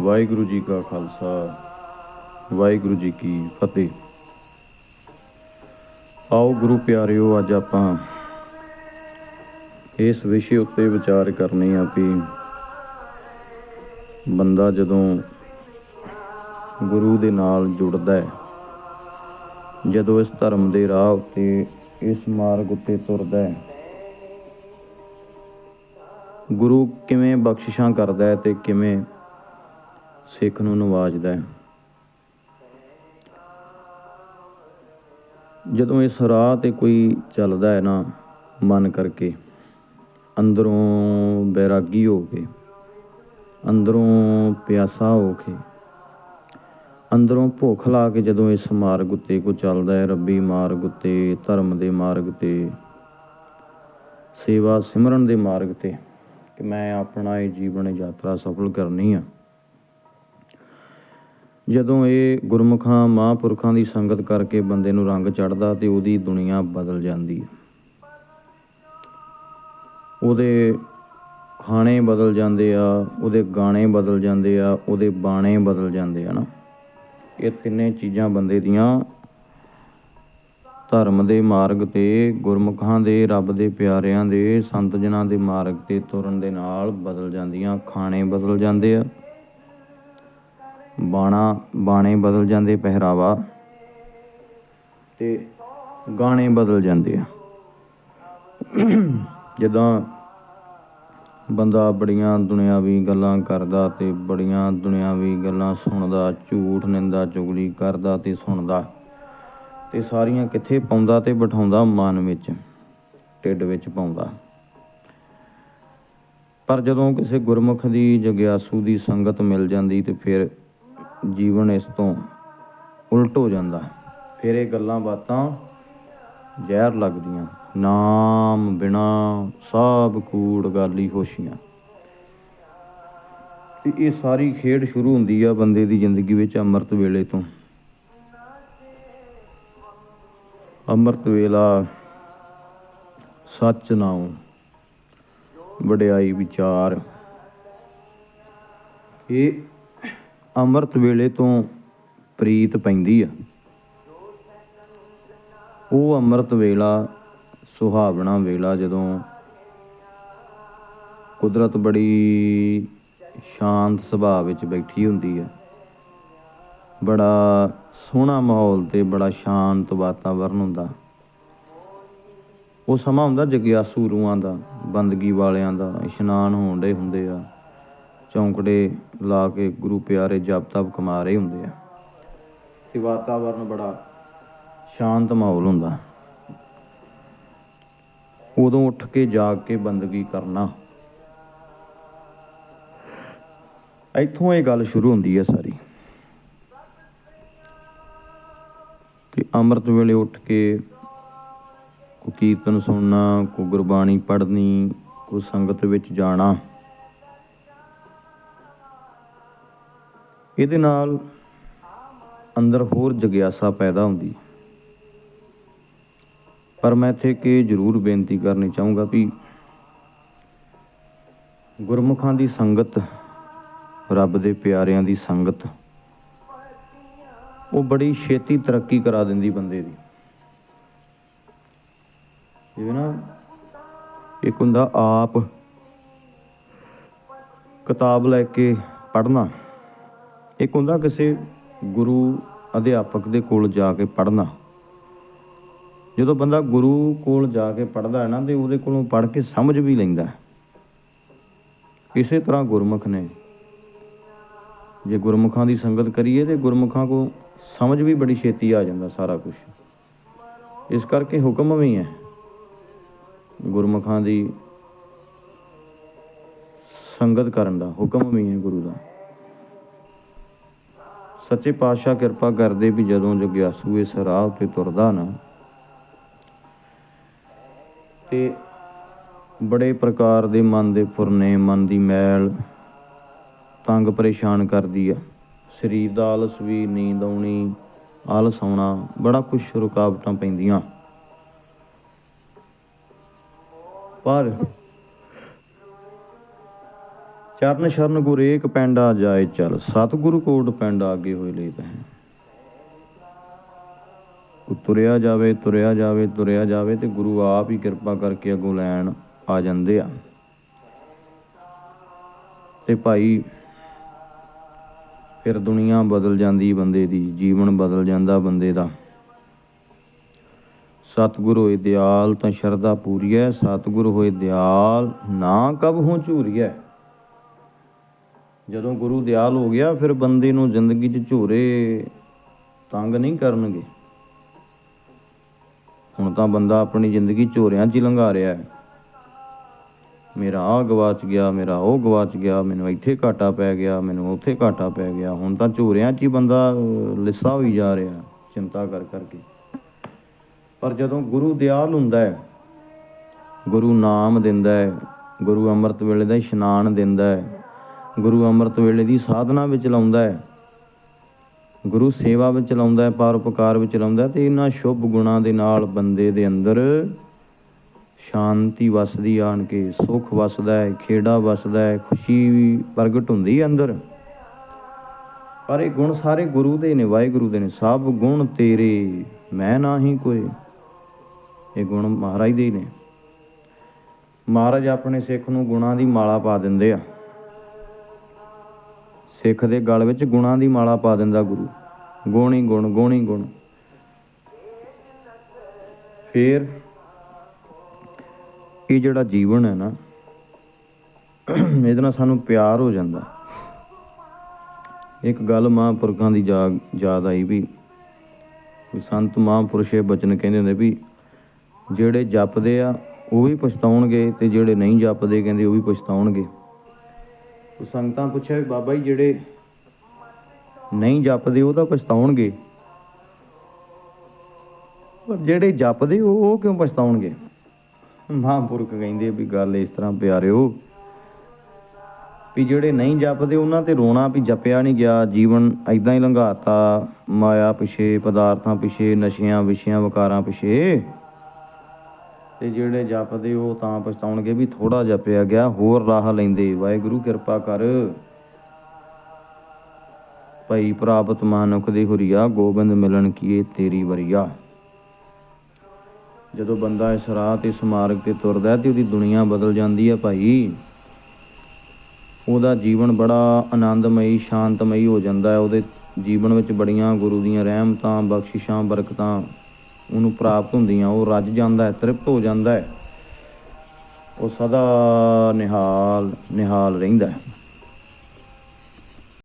ਵਾਹਿਗੁਰੂ ਜੀ ਕਾ ਖਾਲਸਾ, ਵਾਹਿਗੁਰੂ ਜੀ ਕੀ ਫਤਿਹ। ਆਓ ਗੁਰੂ ਪਿਆਰਿਓ, ਅੱਜ ਆਪਾਂ ਇਸ ਵਿਸ਼ੇ ਉੱਤੇ ਵਿਚਾਰ ਕਰਨੀ ਆ ਵੀ ਬੰਦਾ ਜਦੋਂ ਗੁਰੂ ਦੇ ਨਾਲ ਜੁੜਦਾ ਹੈ, ਜਦੋਂ ਇਸ ਧਰਮ ਦੇ ਰਾਹ ਉੱਤੇ, ਇਸ ਮਾਰਗ ਉੱਤੇ ਤੁਰਦਾ ਹੈ, ਗੁਰੂ ਕਿਵੇਂ ਬਖਸ਼ਿਸ਼ਾਂ ਕਰਦਾ ਹੈ ਤੇ ਕਿਵੇਂ ਸਿੱਖ ਨੂੰ ਨਵਾਜਦਾ ਹੈ। ਜਦੋਂ ਇਸ ਰਾਹ ਤੇ ਕੋਈ ਚੱਲਦਾ ਹੈ ਨਾ, ਮਨ ਕਰਕੇ, ਅੰਦਰੋਂ ਬੈਰਾਗੀ ਹੋ ਕੇ, ਅੰਦਰੋਂ ਪਿਆਸਾ ਹੋ ਕੇ, ਅੰਦਰੋਂ ਭੁੱਖ ਲਾ ਕੇ ਜਦੋਂ ਇਸ ਮਾਰਗ ਉੱਤੇ ਕੋ ਚੱਲਦਾ ਹੈ, ਰੱਬੀ ਮਾਰਗ ਉੱਤੇ, ਧਰਮ ਦੇ ਮਾਰਗ ਤੇ, ਸੇਵਾ ਸਿਮਰਨ ਦੇ ਮਾਰਗ ਤੇ, ਕਿ ਮੈਂ ਆਪਣਾ ਇਹ ਜੀਵਨ ਯਾਤਰਾ ਸਫਲ ਕਰਨੀ ਆ। ਜਦੋਂ ਇਹ ਗੁਰਮੁਖਾਂ, ਮਹਾਂਪੁਰਖਾਂ ਦੀ ਸੰਗਤ ਕਰਕੇ ਬੰਦੇ ਨੂੰ ਰੰਗ ਚੜਦਾ ਤੇ ਉਹਦੀ ਦੁਨੀਆ ਬਦਲ ਜਾਂਦੀ ਹੈ। ਉਹਦੇ ਖਾਣੇ ਬਦਲ ਜਾਂਦੇ ਆ, ਉਹਦੇ ਗਾਣੇ ਬਦਲ ਜਾਂਦੇ ਆ, ਉਹਦੇ ਬਾਣੇ ਬਦਲ ਜਾਂਦੇ ਆ ਨਾ। ਇਹ ਤਿੰਨੇ ਚੀਜ਼ਾਂ ਬੰਦੇ ਦੀਆਂ ਧਰਮ ਦੇ ਮਾਰਗ ਤੇ, ਗੁਰਮੁਖਾਂ ਦੇ, ਰੱਬ ਦੇ ਪਿਆਰਿਆਂ ਦੇ, ਸੰਤ ਜਨਾਂ ਦੇ ਮਾਰਗ ਤੇ ਤੁਰਨ ਦੇ ਨਾਲ ਬਦਲ ਜਾਂਦੀਆਂ, ਖਾਣੇ ਬਦਲ ਜਾਂਦੇ ਆ। ਬਾਣਾ, ਬਾਣੇ ਬਦਲ ਜਾਂਦੇ ਪਹਿਰਾਵਾ ਤੇ ਗਾਣੇ ਬਦਲ ਜਾਂਦੇ ਆ। ਜਦੋਂ ਬੰਦਾ ਬੜੀਆਂ ਦੁਨਿਆਵੀ ਗੱਲਾਂ ਕਰਦਾ ਤੇ ਬੜੀਆਂ ਦੁਨਿਆਵੀ ਗੱਲਾਂ ਸੁਣਦਾ, ਝੂਠ ਨਿੰਦਾ, ਚੁਗਲੀ ਕਰਦਾ ਤੇ ਸੁਣਦਾ। ਤੇ ਸਾਰੀਆਂ ਕਿੱਥੇ ਪਾਉਂਦਾ ਤੇ ਬਿਠਾਉਂਦਾ? ਮਨ ਵਿੱਚ, ਢਿੱਡ ਵਿੱਚ ਪਾਉਂਦਾ। ਪਰ ਜਦੋਂ ਕਿਸੇ ਗੁਰਮੁਖ ਦੀ ਜਗਿਆਸੂ ਦੀ ਸੰਗਤ ਮਿਲ ਜਾਂਦੀ ਤੇ ਫਿਰ ਜੀਵਨ ਇਸ ਤੋਂ ਉਲਟ ਹੋ ਜਾਂਦਾ ਫਿਰ ਇਹ ਗੱਲਾਂ ਬਾਤਾਂ ਜ਼ਹਿਰ ਲੱਗਦੀਆਂ। ਨਾਮ ਬਿਨਾ ਸਭ ਕੂੜ ਗਾਲੀ ਹੋਸ਼ੀਆਂ। ਤੇ ਇਹ ਸਾਰੀ ਖੇਡ ਸ਼ੁਰੂ ਹੁੰਦੀ ਆ ਬੰਦੇ ਦੀ ਜ਼ਿੰਦਗੀ ਵਿੱਚ ਅੰਮ੍ਰਿਤ ਵੇਲੇ ਤੋਂ। ਅੰਮ੍ਰਿਤ ਵੇਲਾ ਸੱਚ ਨਾਉ, ਵਡਿਆਈ ਵਿਚਾਰ। ਇਹ ਅੰਮ੍ਰਿਤ ਵੇਲੇ ਤੋਂ ਪ੍ਰੀਤ ਪੈਂਦੀ ਆ। ਉਹ ਅੰਮ੍ਰਿਤ ਵੇਲਾ, ਸੁਹਾਵਣਾ ਵੇਲਾ ਜਦੋਂ ਕੁਦਰਤ ਬੜੀ ਸ਼ਾਂਤ ਸੁਭਾਅ ਵਿੱਚ ਬੈਠੀ ਹੁੰਦੀ ਆ। ਬੜਾ ਸੋਹਣਾ ਮਾਹੌਲ ਤੇ ਬੜਾ ਸ਼ਾਂਤ ਵਾਤਾਵਰਨ ਹੁੰਦਾ। ਉਹ ਸਮਾਂ ਹੁੰਦਾ ਜਗਿਆਸੂ ਰੂਹਾਂ ਦਾ, ਬੰਦਗੀ ਵਾਲਿਆਂ ਦਾ ਇਸ਼ਨਾਨ ਹੋਣ ਦੇ ਹੁੰਦੇ ਆ। ਚੌਂਕੜੇ ਲਾ ਕੇ ਗੁਰੂ ਪਿਆਰੇ ਜਪ ਤਪ ਕਮਾ ਰਹੇ ਹੁੰਦੇ ਆ। ਤੇ ਵਾਤਾਵਰਨ ਬੜਾ ਸ਼ਾਂਤ ਮਾਹੌਲ ਹੁੰਦਾ। ਉਦੋਂ ਉੱਠ ਕੇ ਜਾਗ ਕੇ ਬੰਦਗੀ ਕਰਨਾ। ਇੱਥੋਂ ਇਹ ਗੱਲ ਸ਼ੁਰੂ ਹੁੰਦੀ ਹੈ ਸਾਰੀ। ਕਿ ਅੰਮ੍ਰਿਤ ਵੇਲੇ ਉੱਠ ਕੇ ਕੋ ਕੀਰਤਨ ਸੁਣਨਾ ਕੋ ਗੁਰਬਾਣੀ ਪੜ੍ਹਨੀ ਕੋ ਸੰਗਤ ਵਿੱਚ ਜਾਣਾ। ਇਹਦੇ ਨਾਲ ਅੰਦਰ ਹੋਰ ਜਗਿਆਸਾ ਪੈਦਾ ਹੁੰਦੀ। ਪਰ ਮੈਂ ਇੱਥੇ ਕਿ ਜ਼ਰੂਰ ਬੇਨਤੀ ਕਰਨੀ ਚਾਹੂੰਗਾ ਵੀ ਗੁਰਮੁਖਾਂ ਦੀ ਸੰਗਤ, ਰੱਬ ਦੇ ਪਿਆਰਿਆਂ ਦੀ ਸੰਗਤ, ਉਹ ਬੜੀ ਛੇਤੀ ਤਰੱਕੀ ਕਰਾ ਦਿੰਦੀ ਬੰਦੇ ਦੀ। ਜਿਵੇਂ ਨਾ ਇੱਕ ਹੁੰਦਾ ਆਪ ਕਿਤਾਬ ਲੈ ਕੇ ਪੜ੍ਹਨਾ। ਇੱਕ ਹੁੰਦਾ ਕਿਸੇ ਗੁਰੂ ਅਧਿਆਪਕ ਦੇ ਕੋਲ ਜਾ ਕੇ ਪੜ੍ਹਨਾ। ਜਦੋਂ ਬੰਦਾ ਗੁਰੂ ਕੋਲ ਜਾ ਕੇ ਪੜ੍ਹਦਾ ਹੈ ਨਾ, ਤੇ ਉਹਦੇ ਕੋਲੋਂ ਪੜ੍ਹ ਕੇ ਸਮਝ ਵੀ ਲੈਂਦਾ ਇਸੇ ਤਰ੍ਹਾਂ ਗੁਰਮੁਖ ਨੇ। ਜੇ ਗੁਰਮੁਖਾਂ ਦੀ ਸੰਗਤ ਕਰੀਏ, ਤੇ ਗੁਰਮੁਖਾਂ ਕੋ ਸਮਝ ਵੀ ਬੜੀ ਛੇਤੀ ਆ ਜਾਂਦਾ ਸਾਰਾ ਕੁਝ ਇਸ ਕਰਕੇ ਹੁਕਮ ਵੀ ਹੈ। ਗੁਰਮੁਖਾਂ ਦੀ ਸੰਗਤ ਕਰਨ ਦਾ ਹੁਕਮ ਵੀ ਹੈ ਗੁਰੂ ਦਾ। ਸੱਚੇ ਪਾਤਸ਼ਾਹ ਕਿਰਪਾ ਕਰਦੇ ਵੀ ਜਦੋਂ ਜਗਿਆਸੂ ਇਸ ਰਾਹ ਤੇ ਤੁਰਦਾ ਨਾ, ਤੇ ਬੜੇ ਪ੍ਰਕਾਰ ਦੇ ਮਨ ਦੇ ਫੁਰਨੇ ਮਨ ਦੀ ਮੈਲ ਤੰਗ ਪਰੇਸ਼ਾਨ ਕਰਦੀ ਆ। ਸਰੀਰ ਦਾ ਆਲਸ ਵੀ, ਨੀਂਦ ਆਉਣੀ, ਆਲਸ ਆਉਣਾ, ਬੜਾ ਕੁਝ ਰੁਕਾਵਟਾਂ ਪੈਂਦੀਆਂ। ਪਰ ਚਰਨ ਸ਼ਰਨ ਗੁਰੇਕ ਪੈਂਡਾ ਜਾਏ ਚਲ, ਸਤਿਗੁਰੂ ਕੋਟ ਪੈਂਡਾ ਅੱਗੇ ਹੋਏ ਲੈ ਹੈ। ਤੁਰਿਆ ਜਾਵੇ ਤੁਰਿਆ ਜਾਵੇ ਤੁਰਿਆ ਜਾਵੇ ਤੇ ਗੁਰੂ ਆਪ ਹੀ ਕਿਰਪਾ ਕਰਕੇ ਅੱਗੋਂ ਲੈਣ ਆ ਜਾਂਦੇ ਆ। ਤੇ ਭਾਈ, ਫਿਰ ਦੁਨੀਆ ਬਦਲ ਜਾਂਦੀ ਬੰਦੇ ਦੀ, ਜੀਵਨ ਬਦਲ ਜਾਂਦਾ ਬੰਦੇ ਦਾ। ਸਤਿਗੁਰ ਹੋਏ ਦਿਆਲ ਤਾਂ ਸ਼ਰਧਾ ਪੂਰੀ ਹੈ, ਸਤਿਗੁਰ ਹੋਏ ਦਿਆਲ ਨਾ ਕਬ ਹੋ ਝੂਰੀਐ ਜਦੋਂ ਗੁਰੂ ਦਿਆਲ ਹੋ ਗਿਆ, ਫਿਰ ਬੰਦੇ ਨੂੰ ਜ਼ਿੰਦਗੀ 'ਚ ਝੂਰੇ ਤੰਗ ਨਹੀਂ ਕਰਨਗੇ। ਹੁਣ ਤਾਂ ਬੰਦਾ ਆਪਣੀ ਜ਼ਿੰਦਗੀ ਝੋਰਿਆਂ 'ਚ ਹੀ ਲੰਘਾ ਰਿਹਾ ਹੈ। ਮੇਰਾ ਆਹ ਗਵਾਚ ਗਿਆ, ਮੇਰਾ ਉਹ ਗਵਾਚ ਗਿਆ, ਮੈਨੂੰ ਇੱਥੇ ਘਾਟਾ ਪੈ ਗਿਆ, ਮੈਨੂੰ ਉੱਥੇ ਘਾਟਾ ਪੈ ਗਿਆ। ਹੁਣ ਤਾਂ ਝੋਰਿਆਂ 'ਚ ਹੀ ਬੰਦਾ ਲਿੱਸਾ ਹੋਈ ਜਾ ਰਿਹਾ ਚਿੰਤਾ ਕਰ ਕਰਕੇ। ਪਰ ਜਦੋਂ ਗੁਰੂ ਦਿਆਲ ਹੁੰਦਾ ਹੈ, ਗੁਰੂ ਨਾਮ ਦਿੰਦਾ ਹੈ, ਗੁਰੂ ਅੰਮ੍ਰਿਤ ਵੇਲੇ ਦਾ ਇਸ਼ਨਾਨ ਦਿੰਦਾ ਹੈ ਗੁਰੂ ਅੰਮ੍ਰਿਤ ਵੇਲੇ ਦੀ ਸਾਧਨਾ ਵਿੱਚ ਲਾਉਂਦਾ ਹੈ। ਗੁਰੂ ਸੇਵਾ ਵਿੱਚ ਲਾਉਂਦਾ ਹੈ ਪਰਉਪਕਾਰ ਵਿੱਚ ਲਾਉਂਦਾ ਹੈ ਤੇ ਇਹਨਾਂ ਸ਼ੁਭ ਗੁਣਾਂ ਦੇ ਨਾਲ ਬੰਦੇ ਦੇ ਅੰਦਰ ਸ਼ਾਂਤੀ ਵਸਦੀ ਆਣ ਕੇ ਸੁਖ ਵਸਦਾ ਹੈ, ਖੇੜਾ ਵਸਦਾ ਹੈ, ਖੁਸ਼ੀ ਵੀ ਪ੍ਰਗਟ ਹੁੰਦੀ ਹੈ ਅੰਦਰ। ਪਰ ਇਹ ਗੁਣ ਸਾਰੇ ਗੁਰੂ ਦੇ ਨੇ, ਵਾਹਿਗੁਰੂ ਦੇ ਨੇ। ਸਭ ਗੁਣ ਤੇਰੇ, ਮੈਂ ਨਾਹੀ ਕੋਈ ਇਹ ਗੁਣ ਮਹਾਰਾਜ ਦੇ ਨੇ। ਮਹਾਰਾਜ ਆਪਣੇ ਸਿੱਖ ਨੂੰ ਗੁਣਾਂ ਦੀ ਮਾਲਾ ਪਾ ਦਿੰਦੇ ਆ। ਸਿੱਖ ਦੇ ਗਲ ਵਿੱਚ ਗੁਣਾਂ ਦੀ ਮਾਲਾ ਪਾ ਦਿੰਦਾ ਗੁਰੂ। ਗੁਣ ਗੁਣ ਗੁਣ ਗੁਣ। ਫਿਰ ਇਹ ਜਿਹੜਾ ਜੀਵਨ ਹੈ ਨਾ, ਇਹਦੇ ਨਾਲ ਸਾਨੂੰ ਪਿਆਰ ਹੋ ਜਾਂਦਾ। ਇੱਕ ਗੱਲ ਮਹਾਂਪੁਰਖਾਂ ਦੀ ਜਾਗ ਯਾਦ ਆਈ ਵੀ ਵੀ ਸੰਤ ਮਹਾਂਪੁਰਸ਼ੇ ਬਚਨ ਕਹਿੰਦੇ ਹੁੰਦੇ ਵੀ, ਜਿਹੜੇ ਜਪਦੇ ਆ, ਉਹ ਵੀ ਪਛਤਾਉਣਗੇ ਤੇ ਜਿਹੜੇ ਨਹੀਂ ਜਪਦੇ ਕਹਿੰਦੇ ਉਹ ਵੀ ਪਛਤਾਉਣਗੇ। ਉਹ ਸੰਗਤਾਂ ਪੁੱਛਿਆ ਵੀ ਬਾਬਾ ਜੀ, ਜਿਹੜੇ ਨਹੀਂ ਜਪਦੇ, ਉਹ ਤਾਂ ਪਛਤਾਉਣਗੇ। ਪਰ ਜਿਹੜੇ ਜਪਦੇ, ਉਹ ਕਿਉਂ ਪਛਤਾਉਣਗੇ? ਮਹਾਂਪੁਰਖ ਕਹਿੰਦੇ ਵੀ ਗੱਲ ਇਸ ਤਰ੍ਹਾਂ ਪਿਆਰਿਓ ਵੀ ਜਿਹੜੇ ਨਹੀਂ ਜਪਦੇ, ਉਹਨਾਂ ਤੇ ਰੋਣਾ ਵੀ ਜਪਿਆ ਨਹੀਂ ਗਿਆ। ਜੀਵਨ ਐਦਾਂ ਹੀ ਲੰਘਾਤਾ, ਮਾਇਆ ਪਿਛੇ, ਪਦਾਰਥਾਂ ਪਿਛੇ, ਨਸ਼ਿਆਂ ਵਿਸ਼ਿਆਂ, ਵਕਾਰਾਂ ਪਿਛੇ। ਤੇ ਜਿਹੜੇ ਜਪਦੇ ਉਹ ਤਾਂ ਪਛਤਾਉਣਗੇ ਵੀ ਥੋੜਾ ਜਪਿਆ ਗਿਆ, ਹੋਰ ਰਾਹ ਲੈਂਦੇ। ਵਾਹਿਗੁਰੂ ਕਿਰਪਾ ਕਰ। ਭਈ ਪ੍ਰਾਪਤ ਮਾਨੁਖ ਦੀ ਹੁਰੀਆ, ਗੋਬਿੰਦ ਮਿਲਣ ਕੀਏ ਤੇਰੀ ਵਰੀਆ ਜਦੋਂ ਬੰਦਾ ਇਸ ਰਾਹ ਤੇ ਇਸ ਮਾਰਗ ਤੇ ਤੁਰਦਾ ਤੇ ਉਹਦੀ ਦੁਨੀਆ ਬਦਲ ਜਾਂਦੀ ਹੈ ਭਾਈ, ਉਹਦਾ ਜੀਵਨ ਬੜਾ ਆਨੰਦਮਈ, ਸ਼ਾਂਤਮਈ ਹੋ ਜਾਂਦਾ ਹੈ। ਉਹਦੇ ਜੀਵਨ ਵਿੱਚ ਬੜੀਆਂ ਗੁਰੂ ਦੀਆਂ ਰਹਿਮਤਾਂ, ਬਖਸ਼ਿਸ਼ਾਂ, ਬਰਕਤਾਂ ਉਹਨੂੰ ਪ੍ਰਾਪਤ ਹੁੰਦੀਆਂ, ਉਹ ਰੱਜ ਜਾਂਦਾ ਹੈ, ਤ੍ਰਿਪਤ ਹੋ ਜਾਂਦਾ ਹੈ। ਉਹ ਸਦਾ ਨਿਹਾਲ ਨਿਹਾਲ ਰਹਿੰਦਾ ਹੈ।